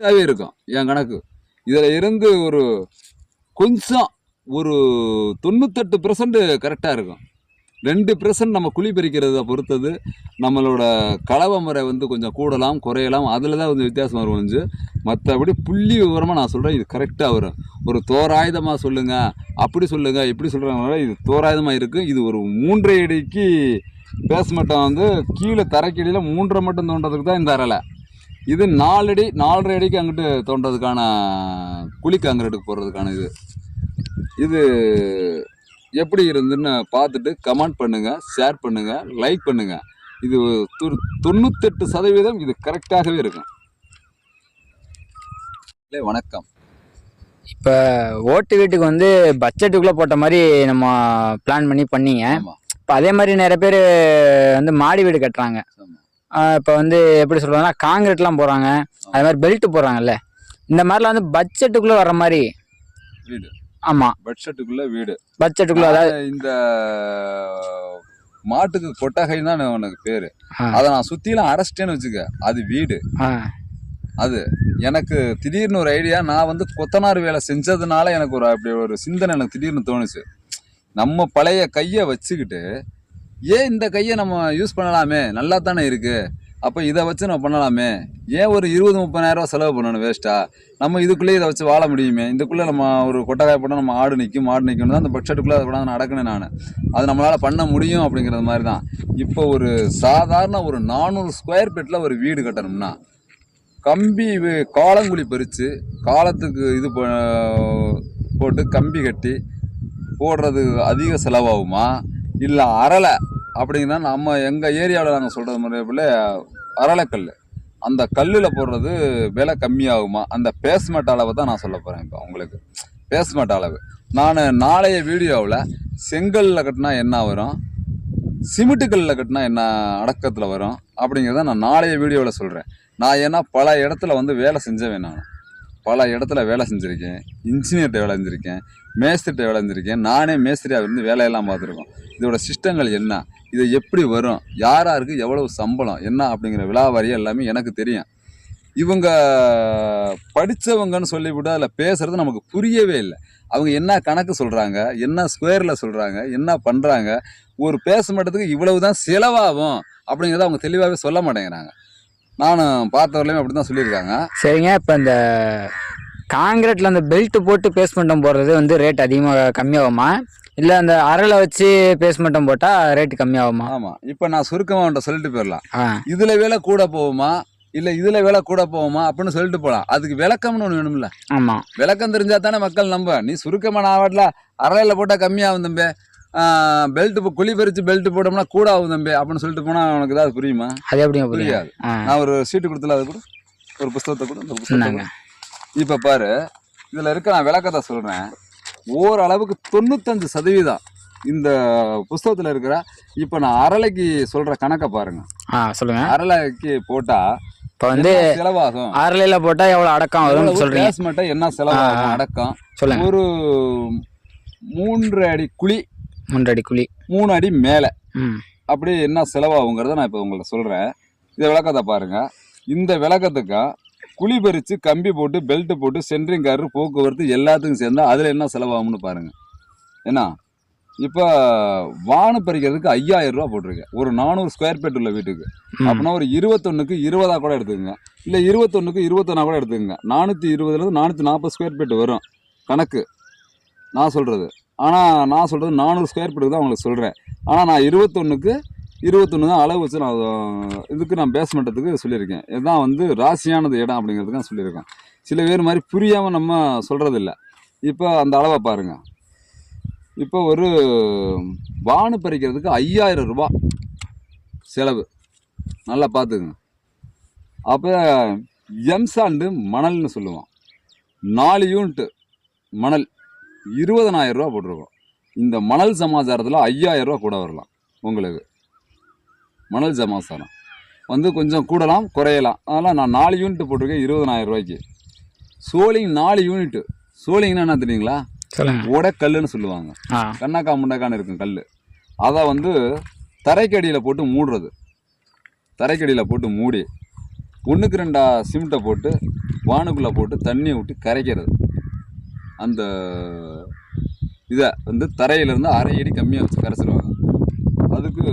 கரெக்டாகவே இருக்கும் என் கணக்கு. இதில் இருந்து ஒரு கொஞ்சம் ஒரு தொண்ணூத்தெட்டு பெர்சன்ட் கரெக்டாக இருக்கும். ரெண்டு பெர்சன்ட் நம்ம குழி பறிக்கிறத பொறுத்தது நம்மளோட கலவை முறை வந்து கொஞ்சம் கூடலாம் குறையலாம் அதில் தான் கொஞ்சம் வித்தியாசம் வரும் வந்து மற்றபடி புள்ளி விவரமாக நான் சொல்கிறேன் இது கரெக்டாக வரும். ஒரு தோராயுதமாக சொல்லுங்கள் அப்படி சொல்லுங்கள் இப்படி சொல்கிறாங்க இது தோராயுதமாக இருக்குது இது ஒரு மூன்றரை அடிக்கு பேஸ்மட்டம் வந்து கீழே தரைக்கடியில் மூன்றரை மட்டும் தோன்றதுக்கு தான் இந்த அறலை. இது நாலடி நாலரை அடிக்கு அங்கிட்டு தோன்றதுக்கான குழி காங்கிரீட்டுக்கு போடுறதுக்கான இது. இது எப்படி இருந்துன்னு பார்த்துட்டு கமெண்ட் பண்ணுங்கள் ஷேர் பண்ணுங்கள் லைக் பண்ணுங்கள் இது தொ- தொண்ணூத்தெட்டு சதவீதம் இது கரெக்டாகவே இருக்கும். வணக்கம். இப்போ ஓட்டு வீட்டுக்கு வந்து பட்ஜெட்டுக்குள்ளே போட்ட மாதிரி நம்ம பிளான் பண்ணி பண்ணீங்க. இப்போ அதே மாதிரி நிறைய பேர் வந்து மாடி வீடு கட்டுறாங்க. இப்போ வந்து எப்படி சொல்கிறாங்கன்னா காங்கிரீட்லாம் போடுறாங்க அது மாதிரி பெல்ட் போடுறாங்கல்ல. இந்த மாதிரிலாம் வந்து பட்ஜெட்டுக்குள்ளே வர மாதிரி. வீடு. ஆமாம் பட்ஜெட்டுக்குள்ள வீடு. பட்ஜெட்டுக்குள்ளே அதாவது இந்த மாட்டுக்கு கொட்டகைன்னு தான் உனக்கு பேரு. அதை நான் சுத்திலாம் அரைச்சிட்டேன்னு வச்சுக்க அது வீடு. அது எனக்கு திடீர்னு ஒரு ஐடியா நான் வந்து கொத்தனார் வேலை செஞ்சதுனால எனக்கு ஒரு அப்படி ஒரு சிந்தனை எனக்கு திடீர்னு தோணுச்சு. நம்ம பழைய கையை வச்சுக்கிட்டு ஏன் இந்த கையை நம்ம யூஸ் பண்ணலாமே? நல்லா தானே இருக்குது அப்போ இதை வச்சு நம்ம பண்ணலாமே? ஏன் ஒரு இருபது முப்பதாயிரரூவா செலவு பண்ணணும் வேஸ்ட்டாக நம்ம இதுக்குள்ளேயே இதை வச்சு வாழ முடியுமே? இதுக்குள்ளே நம்ம ஒரு கொட்டகாய் போட்டால் நம்ம ஆடு நிற்கும் மாடு நிற்கணும் தான் அந்த பட்ஜெட்டுக்குள்ளே அதை கூட நான் அடக்கினேன் நான். அது நம்மளால் பண்ண முடியும் அப்படிங்கிறது மாதிரி தான் இப்போ ஒரு சாதாரண ஒரு நானூறு ஸ்கொயர் ஃபீட்டில் ஒரு வீடு கட்டணும்னா கம்பி காலங்குழி பறித்து காலத்துக்கு இது ப- போட்டு கம்பி கட்டி போடுறது அதிக செலவாகுமா? இல்லை அரலை அப்படிங்கன்னா நம்ம எங்கள் ஏரியாவில் நாங்கள் சொல்கிறது மாதிரி அரளைக்கல் அந்த கல்லில் போடுறது விலை கம்மியாகுமா? அந்த பேஸ்மெண்ட் அளவை தான் நான் சொல்ல போகிறேன் இப்போ உங்களுக்கு. பேஸ்மெண்ட் அளவு. நான் நாளைய வீடியோவில் செங்கல்ல கட்டினா என்ன வரும்? சிமெண்ட்டுக்கல்ல கல்லில் கட்டினா என்ன அடக்கத்தில் வரும்? அப்படிங்கிறத நான் நாளைய வீடியோவில் சொல்கிறேன் நான் ஏன்னா பல இடத்துல வந்து வேலை செஞ்சவேன் நான். பல இடத்துல வேலை செஞ்சுருக்கேன். இன்ஜினியர்கிட்ட வேலை செஞ்சுருக்கேன். மேஸ்திரிட்ட வேலை நானே மேஸ்திரியாக இருந்து வேலையெல்லாம் பார்த்துருக்கோம். இதோட சிஸ்டங்கள் என்ன? இது எப்படி வரும்? யார் யாருக்கு எவ்வளவு சம்பளம்? என்ன அப்படிங்கிற விழாவாரி எல்லாமே எனக்கு தெரியும். இவங்க படித்தவங்கன்னு சொல்லிவிட்டு அதில் பேசுகிறது நமக்கு புரியவே இல்லை. அவங்க என்ன கணக்கு சொல்கிறாங்க என்ன ஸ்கொயரில் சொல்கிறாங்க என்ன பண்ணுறாங்க ஒரு பேச மாட்டதுக்கு இவ்வளவு தான் செலவாகும் அப்படிங்கிறத அவங்க தெளிவாகவே சொல்ல மாட்டேங்கிறாங்க. நானும் பார்த்தவரையிலுமே அப்படி தான் சொல்லியிருக்காங்க. சரிங்க. இப்போ இந்த காங்கிரீட்டில் அந்த பெல்ட் போட்டு பேஸ்மெண்ட்டம் போடுறது வந்து ரேட் அதிகமாக கம்மியாகுமா? இல்லை அந்த அரையில் வச்சு பேஸ்மெண்ட்டம் போட்டால் ரேட்டு கம்மியாகுமா? ஆமாம் இப்போ நான் சுருக்கமாக அவன்கிட்ட சொல்லிட்டு போயிடலாம். இதில் விலை கூட போகுமா? இல்லை இதில் விலை கூட போகுமா? அப்படின்னு சொல்லிட்டு போகலாம் அதுக்கு விளக்கம்னு ஒன்று வேணும்ல. ஆமாம் விளக்கம் தெரிஞ்சா தானே மக்கள் நம்ப. நீ சுருக்கமாக நான் வாட்டில் அரையில் போட்டால் கம்மியாகும் தம்பி. பெல்ட் குழி பறித்து பெல்ட் போட்டோம்னா கூட ஆகும் தம்பி. அப்படின்னு சொல்லிட்டு போனால் உனக்கு ஏதாவது புரியுமா? அது புரியும்? புரியாது. நான் ஒரு சீட்டு கொடுத்துல அது கூட. ஒரு புஸ்தகத்தை கூட. இப்ப பாரு இதுல இருக்க நான் விளக்கத்தை சொல்றேன். ஓரளவுக்கு தொண்ணூத்தஞ்சு சதவீதம் இந்த புஸ்தகத்துல இருக்கிற இப்ப நான் அரளைக்கு சொல்ற கணக்கை பாருங்க. ஆ சொல்லுங்கள் அரளைக்கு போட்டா இப்போ வந்து செலவாகும்? அரையில் போட்டால் எவ்வளோ அடக்கம் வரும்னு சொல்கிறீங்க பேஸ்மெண்ட்டை என்ன செலவாகும். அடக்கம். சொல்லுங்கள் ஒரு மூன்று அடி குழி. மூன்றடி குழி. மூணு அடி மேலே அப்படி என்ன செலவாகுங்கிறத நான் இப்போ உங்கள்ட்ட சொல்கிறேன் இந்த விளக்கத்தை பாருங்க. இந்த விளக்கத்துக்கு குழி பறித்து கம்பி போட்டு பெல்ட் போட்டு சென்ட்ரிங் காரு போக்குவரத்து எல்லாத்துக்கும் சேர்ந்தா அதில் என்ன செலவாகும்னு பாருங்க. என்ன இப்போ வானு பறிக்கிறதுக்கு ஐயாயிரம் ரூபா போட்டிருக்கேன் ஒரு நானூறு ஸ்கொயர் ஃபீட் உள்ள வீட்டுக்கு. அப்படின்னா ஒரு இருபத்தொன்னுக்கு இருபதா கூட எடுத்துக்கோங்க. இல்லை இருபத்தொன்னுக்கு இருபத்தொன்னா கூட எடுத்துக்கோங்க. நானூற்றி இருபதுலேருந்து நானூற்றி நாற்பது ஸ்கொயர் ஃபீட் வரும். கணக்கு. நான் சொல்கிறது ஆனால் நான் சொல்கிறது நானூறு ஸ்கொயர் ஃபீட்டுக்கு தான் உங்களுக்கு சொல்கிறேன் ஆனால் நான் இருபத்தொன்னுக்கு இருபத்தொன்று தான் அளவு வச்சு நான் இதுக்கு நான் பேஸ்மெண்ட்டத்துக்கு சொல்லியிருக்கேன். இதுதான் வந்து ராசியானது இடம் அப்படிங்கிறதுக்கு நான் சொல்லியிருக்கேன். சில பேர் மாதிரி புரியாமல் நம்ம சொல்கிறதில்ல இப்போ அந்த அளவை பாருங்கள் இப்போ ஒரு வானு பறிக்கிறதுக்கு ஐயாயிரம் ரூபா செலவு. நல்லா பார்த்துக்குங்க. அப்போ எம்சாண்டு மணல்னு சொல்லுவோம் நாலு யூனிட்டு மணல் இருபதனாயிரம் ரூபா போட்டிருக்கோம். இந்த மணல் சமாச்சாரத்தில் ஐயாயிரம் ரூபா கூட வரலாம் உங்களுக்கு. மணல் சமாச்சாரம் வந்து கொஞ்சம் கூடலாம் குறையலாம். அதனால் நான் நாலு யூனிட் போட்டிருக்கேன் இருபதனாயிரம் ரூபாய்க்கு. சோலிங் நாலு யூனிட்டு சோலிங்னா என்ன தெரியுங்களா? உடக்கல்லுன்னு சொல்லுவாங்க. கண்ணாக்கா முண்டக்கான்னு இருக்கும் கல் அதை வந்து தரைக்கடியில் போட்டு மூடுறது. தரைக்கடியில் போட்டு மூடி ஒன்றுக்கு ரெண்டா சிமெண்ட்டை போட்டு வானுக்குள்ளே போட்டு தண்ணியை விட்டு கரைக்கிறது. அந்த இதை வந்து தரையிலேருந்து அரை அடி கம்மியாக வச்சு கரைச்சிருவாங்க. அதுக்கு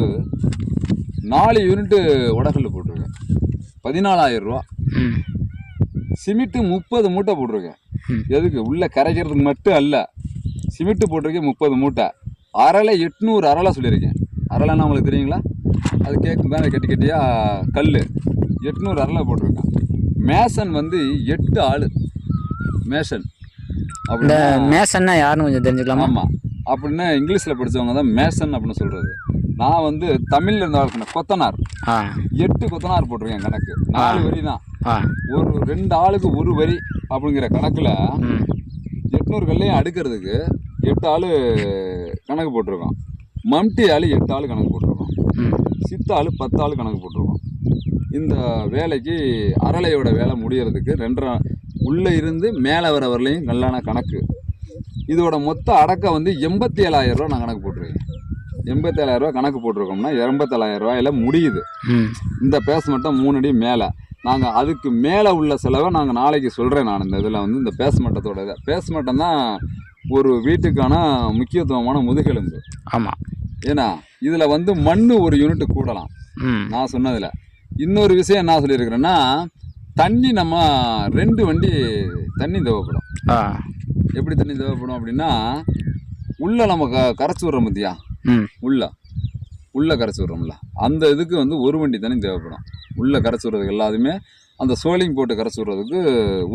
நாலு யூனிட்டு உடகல் போட்டிருக்கேன். பதினாலாயிரம் ரூபா சிமெண்ட்டு முப்பது மூட்டை போட்டிருக்கேன். எதுக்கு? உள்ள கரைக்கிறதுக்கு மட்டும் அல்ல. சிமெண்ட்டு போட்டிருக்கேன் முப்பது மூட்டை. அரளை எட்நூறு அரளை சொல்லியிருக்கேன். அரளைன்னா உங்களுக்கு தெரியுங்களா? அது கேட்கும் மேலே கட்டி கட்டியாக கல் எட்நூறு அரளை போட்டிருக்கேன். மேசன் வந்து எட்டு ஆள். மேசன். அப்படின்னா மேசன்னா யாருன்னு கொஞ்சம் தெரிஞ்சுக்கலாமா? ஆமாம் அப்படின்னா இங்கிலீஷில் படித்தவங்க தான் மேசன் அப்படின்னு சொல்கிறது நான் வந்து தமிழில் இருந்த ஆள் கொத்தனார். எட்டு கொத்தனார் போட்டிருக்கேன் கணக்கு. நாலு வரி தான் ஒரு ரெண்டு ஆளுக்கு ஒரு வரி அப்படிங்கிற கணக்கில் எட்நூறு கல்லையும் அடுக்கிறதுக்கு எட்டு ஆள் கணக்கு போட்டிருக்கோம். மம்டி ஆள் எட்டு ஆள் கணக்கு போட்டிருக்கோம். சித்தாள் பத்து ஆள் கணக்கு போட்டிருக்கோம். இந்த வேலைக்கு அரளையோட வேலை முடியறதுக்கு ரெண்டரை உள்ளே இருந்து மேலே வர வரலையும் கல்லான கணக்கு. இதோட மொத்த அடக்க வந்து எண்பத்தி ஏழாயிரம் ரூபா நான் கணக்கு போட்டிருக்கேன். எண்பத்தி ஏழாயிரம் ரூபா கணக்கு போட்டிருக்கோம்னா எண்பத்தேழாயிரம் ரூபாயில முடியுது. இந்த பேஸ் மட்டும் மூணு அடி மேலே. நாங்கள் அதுக்கு மேலே உள்ள செலவை நாங்கள் நாளைக்கு சொல்கிறேன் நான் இந்த இதில் வந்து இந்த பேஸ் மட்டத்தோட இதை. பேஸ் மட்டம் தான் ஒரு வீட்டுக்கான முக்கியத்துவமான முதுகெலும்பு. ஆமாம் ஏன்னா இதில் வந்து மண் ஒரு யூனிட் கூடலாம். ம். நான் சொன்னதில். இன்னொரு விஷயம் என்ன சொல்லியிருக்கிறேன்னா தண்ணி நம்ம ரெண்டு வண்டி தண்ணி தேவைப்படும். எப்படி தண்ணி தேவைப்படும் அப்படின்னா உள்ளே நம்ம க கரைச்சி விட்றோம் பார்த்தியா உள்ள உள்ள கரைச்சி விட்றோம்ல. அந்த இதுக்கு வந்து ஒரு வண்டி தண்ணி தேவைப்படும். உள்ள கரைச்சி விட்றதுக்கு எல்லாத்துமே அந்த சோலிங் போட்டு கரைச்சி விட்றதுக்கு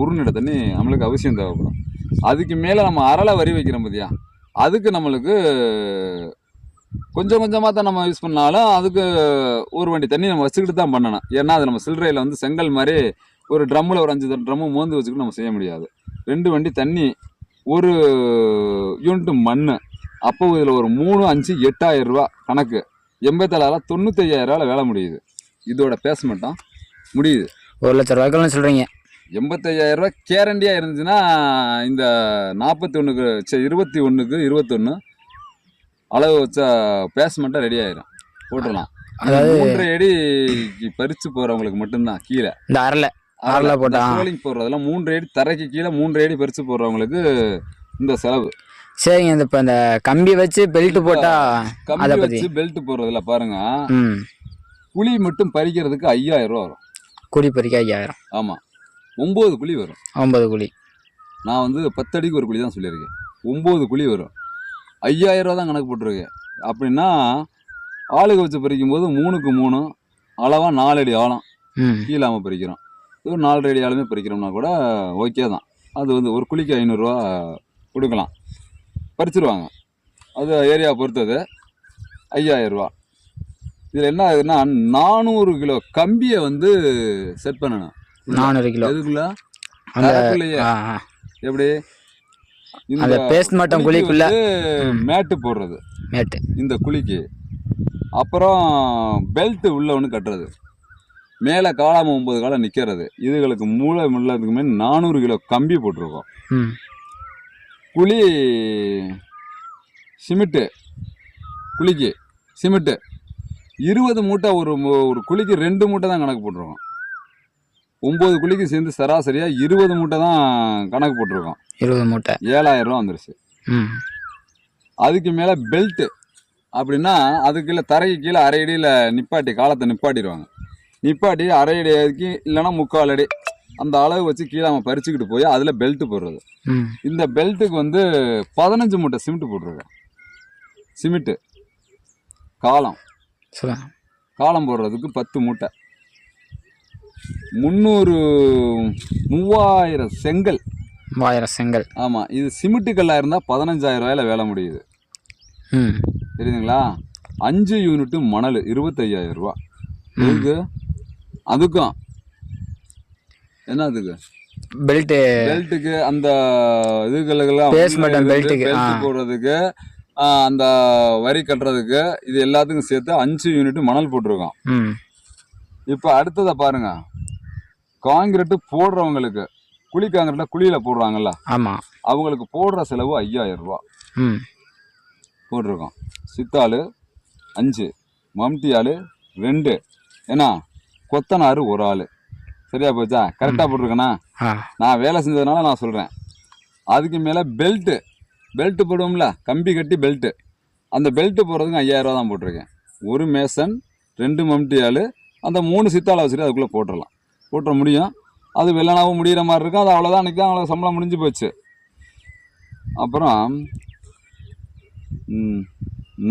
உருநிட தண்ணி நம்மளுக்கு அவசியம் தேவைப்படும். அதுக்கு மேலே நம்ம அரளை வரி வைக்கிறோம் பார்த்தியா அதுக்கு நம்மளுக்கு கொஞ்சம் கொஞ்சமாக தான் நம்ம யூஸ் பண்ணாலும் அதுக்கு ஒரு வண்டி தண்ணி நம்ம வச்சுக்கிட்டு தான் பண்ணணும். ஏன்னா அது நம்ம சில்லறையில் வந்து செங்கல் மாதிரி ஒரு ட்ரம்மில் ஒரு அஞ்சு ட்ரம்மு மோந்து வச்சுக்கிட்டு நம்ம செய்ய முடியாது. ரெண்டு வண்டி தண்ணி ஒரு யூனிட்டு மண் அப்போ இதில் ஒரு மூணு அஞ்சு எட்டாயிரம் ரூபா கணக்கு. எண்பத்தேழாயிரம் தொண்ணூத்தையாயிரம் வேலை முடியுது. இதோட பேச மட்டும் முடியுது. ஒரு லட்ச ரூபாய்க்குள்ள சொல்கிறீங்க எண்பத்தையாயிரம் ரூபா கேரண்டியாக இருந்துச்சுன்னா இந்த நாற்பத்தி ஒன்றுக்கு சரி இருபத்தி ஒன்றுக்கு இருபத்தொன்று அளவு வச்ச பேஸ்மெண்ட்டாக ரெடி ஆயிரும். போட்டுடலாம். அதாவது- மூன்றரை அடி பறித்து போகிறவங்களுக்கு மட்டும்தான் கீழே. இந்த அரலை அரளை போட்டா. சோலிங் போடுறதெல்லாம் மூன்று அடி தரைக்கு கீழே மூன்று அடி பறித்து போடுறவங்களுக்கு இந்த செலவு. சரிங்க இந்த இப்போ இந்த கம்பி வச்சு பெல்ட் போட்டால் அதை கம்பி பற்றி வச்சு பெல்ட் போடுறதுல பாருங்க ம். குழி மட்டும் பறிக்கிறதுக்கு ஐயாயிரம் ரூபா வரும். குழி பறிக்க ஐயாயிரம். ஆமாம் ஒம்பது குழி வரும். ஒன்பது குழி. நான் வந்து பத்தடிக்கு ஒரு குழி தான் சொல்லியிருக்கேன். ஒம்பது குழி வரும். ஐயாயிரம் ரூபா தான் கணக்கு போட்டிருக்கேன். அப்படின்னா ஆளுக வச்சு பறிக்கும் போது மூணுக்கு மூணு அளவாக நாலு அடி ஆழம். ம். கீழாமல் பறிக்கிறோம். ஒரு நாலரை அடி ஆளுமே பறிக்கிறோம்னா கூட ஓகே தான். அது வந்து ஒரு குழிக்கு ஐநூறுரூவா கொடுக்கலாம். பறிச்சிருவாங்க. அது ஏரியா பொறுத்தது. ஐயாயிரரூவா இதில் என்ன ஆகுதுன்னா நானூறு கிலோ கம்பியை வந்து செட் பண்ணணும். நானூறு கிலோ. எதுக்குள்ள? எப்படி? அந்த paste மட்டும் குழிக்குள்ள. மேட்டு போடுறது. மேட்டு. இந்த குழிக்கு அப்புறம் பெல்ட் உள்ள ஒன்று கட்டுறது. மேலே காலாம ஒம்பது காலம் நிற்கிறது இதுகளுக்கு மூளை முள்ளதுக்குமே நானூறு கிலோ கம்பி போட்டிருக்கோம். குழி சிமெண்ட்டு குழிக்கு சிமெண்ட்டு இருபது மூட்டை ஒரு ஒரு குழிக்கு ரெண்டு மூட்டை தான் கணக்கு போட்டிருக்கோம். ஒம்பது குழிக்கு சேர்ந்து சராசரியாக இருபது மூட்டை தான் கணக்கு போட்டிருக்கோம். இருபது மூட்டை. ஏழாயிரம் ரூபா வந்துருச்சு. அதுக்கு மேலே பெல்ட்டு அப்படின்னா அதுக்கு கீழே தரைக்கு கீழே அரை அடியில் நிப்பாட்டி காலத்தை நிப்பாட்டிடுவாங்க. நிப்பாட்டி அரை அடி அதுக்கு இல்லைன்னா முக்கால் அடி. அந்த அளவு வச்சு கீழே அவன் பறிச்சுக்கிட்டு போய் அதில் பெல்ட்டு போடுறது. இந்த பெல்ட்டுக்கு வந்து பதினஞ்சு மூட்டை சிமெண்ட் போட்டிருக்கேன் சிமெண்ட்டு காலம். காலம் போடுறதுக்கு பத்து மூட்டை. முந்நூறு மூவாயிரம் செங்கல். மூவாயிரம் செங்கல். ஆமாம் இது சிமெண்ட்டு கல்லாக இருந்தால் பதினஞ்சாயிரம் ரூபாயில வேலை முடியுது. ம். தெரியுதுங்களா? அஞ்சு யூனிட்டு மணல் இருபத்தையாயிரம் ரூபா இதுக்கு அதுக்கும் என்ன அதுக்கு பெல்ட்டு பெல்ட்டுக்கு அந்த இதுகளுக்கெல்லாம் Basement and belt க்கு, பெல்ட் ஆ. போடுறதுக்கு அந்த வரி கட்டுறதுக்கு இது எல்லாத்துக்கும் சேர்த்து அஞ்சு யூனிட் மணல் போட்டிருக்கோம். ம். இப்போ அடுத்ததை பாருங்க. காங்கிரீட்டு போடுறவங்களுக்கு குழி காங்கிரீட்ல குழியில போடுறாங்கல்ல ஆமாம் அவங்களுக்கு போடுற செலவு ஐயாயிரம் ரூபா. ம். போட்டிருக்கோம். சித்தாள் அஞ்சு. மம்டி ஆள் ரெண்டு. ஏன்னா கொத்தனார் ஒரு ஆள். சரியா போச்சா? கரெக்டாக போட்டிருக்கேனா? ஆ. நான் வேலை செஞ்சதுனால நான் சொல்கிறேன் அதுக்கு மேலே பெல்ட்டு பெல்ட்டு போடுவோம்ல கம்பி கட்டி பெல்ட்டு அந்த பெல்ட்டு போடுறதுக்கு ஐயாயிரரூவா தான் போட்டிருக்கேன். ஒரு மேசன் ரெண்டு மம்டி ஆள் அந்த மூணு சித்தாளை வச்சுட்டு அதுக்குள்ளே போட்டுடலாம் போட்டுற முடியும். அது வெள்ளனாவும் முடிகிற மாதிரி இருக்கும். அது அவ்வளோதான் அன்றைக்கி தான் அவ்வளோ சம்பளம் முடிஞ்சு போச்சு. அப்புறம்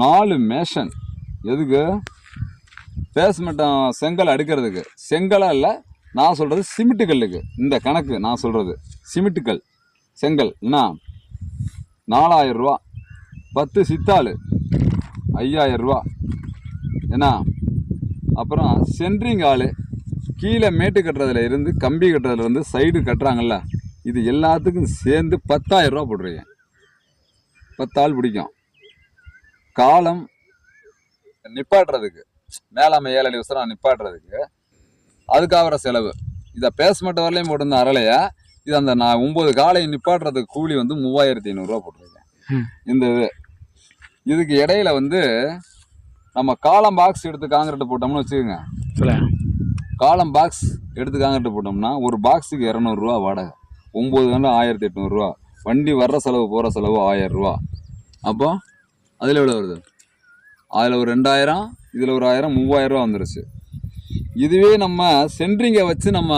நாலு மேஷன் எதுக்கு? பேஸ்மெண்டம் செங்கல் அடுக்கிறதுக்கு. செங்கலாக இல்லை நான் சொல்கிறது சிமெண்ட் கல்லுக்கு இந்த கணக்கு நான் சொல்கிறது சிமெண்ட் கல் செங்கல் என்ன நாலாயிரம் ரூபா. பத்து சித்தாள் ஐயாயிரம் ரூபா. என்ன அப்புறம் சென்ட்ரிங் ஆள் கீழே மேட்டு கட்டுறதுல இருந்து கம்பி கட்டுறதுல இருந்து சைடு கட்டுறாங்கல்ல இது எல்லாத்துக்கும் சேர்ந்து பத்தாயிரம் ரூபா பத்தாள் பிடிக்கும். காலம் நிப்பாட்டுறதுக்கு. மேலாமை ஏழடி உசரம் நிப்பாட்டுறதுக்கு அதுக்காகிற செலவு. இதை பேஸ்மெண்ட் வரலையும் போட்டிருந்த அரளையா இது அந்த நான் ஒம்பது காலை நிப்பாட்டுறதுக்கு கூலி வந்து மூவாயிரத்தி ஐநூறுரூவா போட்டிருக்கேன். இந்த இது. இதுக்கு இடையில வந்து நம்ம காலம் பாக்ஸ் எடுத்து காங்கிரீட் போட்டோம்னு வச்சுக்கோங்க. காலம் பாக்ஸ் எடுத்து காங்கிரீட் போட்டோம்னா ஒரு பாக்ஸுக்கு இரநூறுவா வாடகை. ஒம்பது கண்டு ஆயிரத்தி எட்நூறுரூவா வண்டி வர்ற செலவு போகிற செலவு ஆயிரம் ரூபா. அப்போ அதில் எவ்வளோ வருது? அதில் ஒரு ரெண்டாயிரம் இதில் ஒரு ஆயிரம் மூவாயிரம் ரூபா வந்துருச்சு. இதுவே நம்ம சென்ட்ரிங்கை வச்சு நம்ம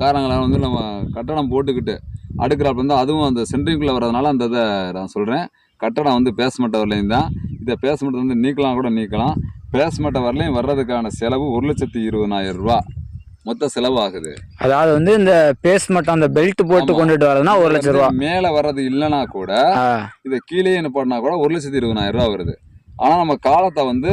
காரங்களை வந்து நம்ம கட்டடம் போட்டுக்கிட்டு அடுக்கிறாப்புல இருந்தால் அதுவும் அந்த சென்ட்ரிங்குள்ளே வர்றதுனால அந்த இதை நான் சொல்கிறேன் கட்டடம் வந்து பேஸ்மெண்ட் வரலையும் தான். இதை பேஸ்மெண்ட் வந்து நீக்கலாம் கூட நீக்கலாம். பேஸ்மெண்ட் வரலையும் வர்றதுக்கான செலவு ஒரு லட்சத்தி இருபதாயிரம் ரூபா. மொத்த செலவு ஆகுது அதாவது வந்து இந்த பேஸ்மெண்ட் அந்த பெல்ட் போட்டு. கொண்டுட்டு வரதுன்னா ஒரு லட்சம் ரூபா. மேலே வர்றது இல்லைனா கூட இதை கீழே நிப்பாட்டினா கூட ஒரு லட்சத்தி இருபதாயிரம் ரூபா வருது. ஆனால் நம்ம காலத்தை வந்து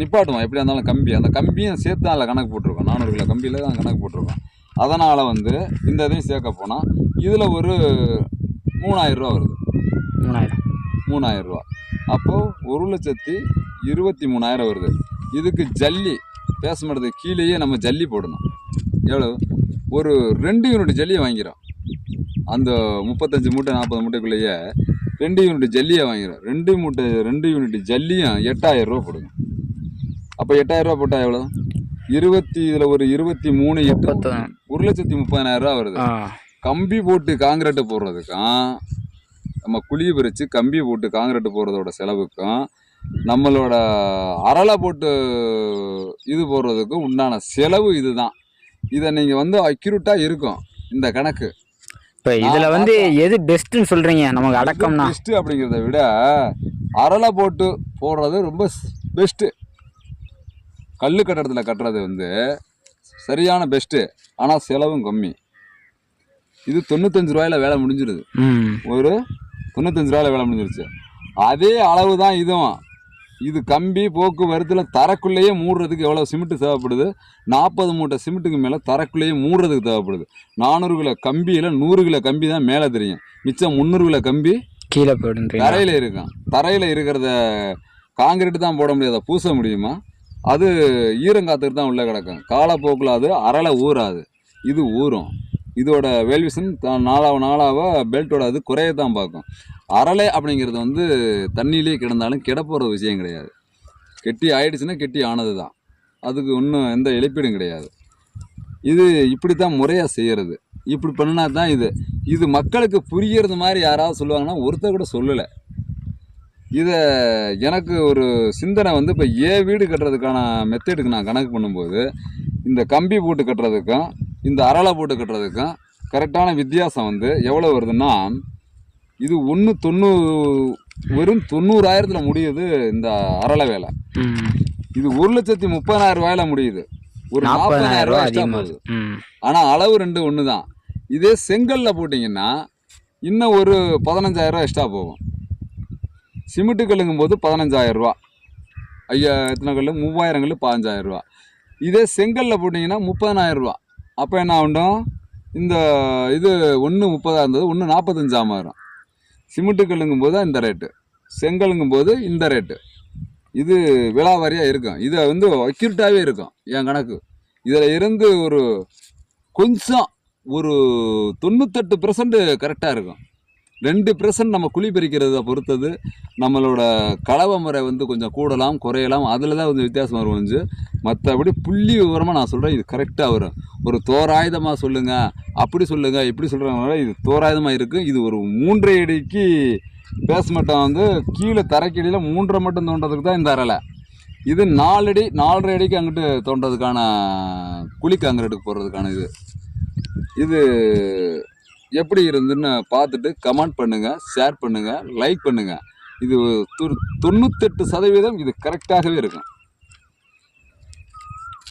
நிப்பாட்டுவோம். எப்படியா இருந்தாலும் கம்பி. அந்த கம்பியும் சேர்த்து அதில் கணக்கு போட்டிருக்கோம். நானூறு கிலோ கம்பியில் தான் கணக்கு போட்டிருக்கோம். அதனால் வந்து இந்த இதையும் சேர்க்க போனால் இதில் ஒரு மூணாயிரம் ரூபா வருது. மூணாயிரம். ரூபா. அப்போது ஒரு லட்சத்தி இருபத்தி மூணாயிரம் வருது. இதுக்கு ஜல்லி பேசமாட்டது கீழேயே நம்ம ஜல்லி போடணும். எவ்வளோ ஒரு ரெண்டு யூனிட் ஜல்லியை வாங்கிறோம் அந்த முப்பத்தஞ்சு மூட்டை நாற்பது மூட்டைக்குள்ளேயே ரெண்டு யூனிட் ஜல்லியை வாங்கிறோம் ரெண்டு மூட்டை ரெண்டு யூனிட் ஜல்லியும் எட்டாயிரம் ரூபா போடுங்க. அப்போ எட்டாயிரம் ரூபா போட்டால் எவ்வளோ இருபத்தி இதில் ஒரு இருபத்தி மூணு எட்டு ஒரு லட்சத்தி முப்பதாயிரம் ரூபா வருது. கம்பி போட்டு காங்கிரீட்டு போடுறதுக்கும் நம்ம குழி பறித்து கம்பி போட்டு காங்கிரீட்டு போடுறதோட செலவுக்கும் நம்மளோட அரளை போட்டு இது போடுறதுக்கும் உண்டான செலவு இதுதான். இதை நீங்கள் வந்து அக்யூரேட்டாக இருக்கும். இந்த கணக்கு. இப்போ இதுல வந்து எது பெஸ்ட்னு சொல்றீங்க? நமக்கு அடக்கம்னா. பெஸ்ட்டு அப்படிங்கிறத விட அரளை போட்டு போடுறது ரொம்ப பெஸ்ட்டு கல் கட்டடத்தில் கட்டுறது வந்து சரியான பெஸ்ட்டு ஆனால் செலவும் கம்மி. இது தொண்ணூத்தஞ்சு ரூபாயில வேலை முடிஞ்சிருது. ஒரு தொண்ணூத்தஞ்சு ரூபாயில வேலை முடிஞ்சிருச்சு. அதே அளவு தான் இதுவும். இது கம்பி போக்குவரத்தில் தரக்குள்ளேயே மூடுறதுக்கு எவ்வளோ சிமெண்ட் தேவைப்படுது? நாற்பது மூட்டை சிமெண்ட்டுக்கு மேலே தரக்குள்ளேயே மூடுறதுக்கு தேவைப்படுது. நானூறு கிலோ கம்பியில் நூறு கிலோ கம்பி தான் மேலே தெரியும். மிச்சம் முந்நூறு கிலோ கம்பி கீழே போயிடுன்றீங்க தரையில் இருக்கும் தரையில் இருக்கிறத காங்கிரீட் தான் போட முடியாத பூச முடியுமா? அது ஈரங்காத்துக்கு தான் உள்ளே கிடக்கும். காலப்போக்கில் அது அரளை ஊறாது. இது ஊறும். இதோட வேல்விஷன் நாளாக நாளாக பெல்ட்டோட அது குறைய தான் பார்க்கும். அரளை அப்படிங்கிறது வந்து தண்ணியிலே கிடந்தாலும் கிடப்போகிற விஷயம் கிடையாது. கெட்டி ஆயிடுச்சுன்னா கெட்டி ஆனது தான் அதுக்கு இன்னும் எந்த இழப்பீடும் கிடையாது. இது இப்படி தான் முறையாக செய்கிறது இப்படி பண்ணினா தான் இது. இது மக்களுக்கு புரியறது மாதிரி யாராவது சொல்லுவாங்கன்னா ஒருத்தர் கூட சொல்லலை. இதை எனக்கு ஒரு சிந்தனை வந்து இப்போ ஏ வீடு கட்டுறதுக்கான மெத்தேடுக்கு நான் கணக்கு பண்ணும்போது இந்த கம்பி போட்டு கட்டுறதுக்கும் இந்த அரளை போட்டு கட்டுறதுக்கும் கரெக்டான வித்தியாசம் வந்து எவ்வளோ வருதுன்னா இது ஒன்று தொண்ணூறு வெறும் தொண்ணூறாயிரத்தில் முடியுது இந்த அரளை வேலை. இது ஒரு லட்சத்தி முப்பதாயிரம் ரூபாயில முடியுது. ஒரு நாற்பதாயிரம் நாற்பதாயிரம் ரூபா ரூபாய் extra அதிகமாக போகுது. ம். ஆனால் அளவு ரெண்டு ஒன்று தான் இதே செங்கல்ல போட்டிங்கன்னா இன்னும் ஒரு பதினஞ்சாயிரம் ரூபா எக்ஸ்ட்ரா போகும். சிமெண்ட்டு கல்லுங்கும் போது பதினஞ்சாயிரம் ரூபா. ஐயா எத்தனை கல் மூவாயிரம் கல் பதினஞ்சாயிரம் ரூபா. இதே செங்கல்ல போட்டிங்கன்னா முப்பதனாயிரம் ரூபா. அப்போ என்ன ஆகும் இந்த இது ஒன்று முப்பதாக இருந்தது ஒன்று நாற்பத்தஞ்சாம வரும் சிமெண்ட்டு கல்லுங்கும் போது இந்த ரேட்டு செங்கலுங்கும் போது இந்த ரேட்டு இது விலாவாரியாக இருக்கும். இதை வந்து அக்யூரேட்டாகவே இருக்கும் என் கணக்கு. இதில் இருந்து ஒரு கொஞ்சம் ஒரு தொண்ணூத்தெட்டு பர்சன்ட் கரெக்டாக இருக்கும். ரெண்டு பெர்சன்ட் நம்ம குழி பறிக்கிறத பொறுத்தது நம்மளோட கலவை முறை வந்து கொஞ்சம் கூடலாம் குறையலாம் அதில் தான் வந்து வித்தியாசம் வரும் வந்து மற்றபடி புள்ளி விவரமாக நான் சொல்கிறேன் இது கரெக்டாக வரும். ஒரு தோராயுதமாக சொல்லுங்கள் அப்படி சொல்லுங்கள் இப்படி சொல்கிறதுனால இது தோராயுதமாக இருக்குது இது ஒரு மூன்றரை அடிக்கு பேஸ்மெண்ட்டை வந்து கீழே தரைக்கடியில் மூன்றரை மட்டும் தோன்றதுக்கு தான் இந்த அறலை இது நாலடி நாலரை அடிக்கு அங்கிட்டு தோன்றதுக்கான குழி காங்கிரீட்டுக்கு போடுறதுக்கான இது. இது எப்படி இருந்துன்னு பார்த்துட்டு கமெண்ட் பண்ணுங்கள் ஷேர் பண்ணுங்கள் லைக் பண்ணுங்கள் இது தொ- தொண்ணூத்தெட்டு சதவீதம் இது கரெக்டாகவே இருக்கும்.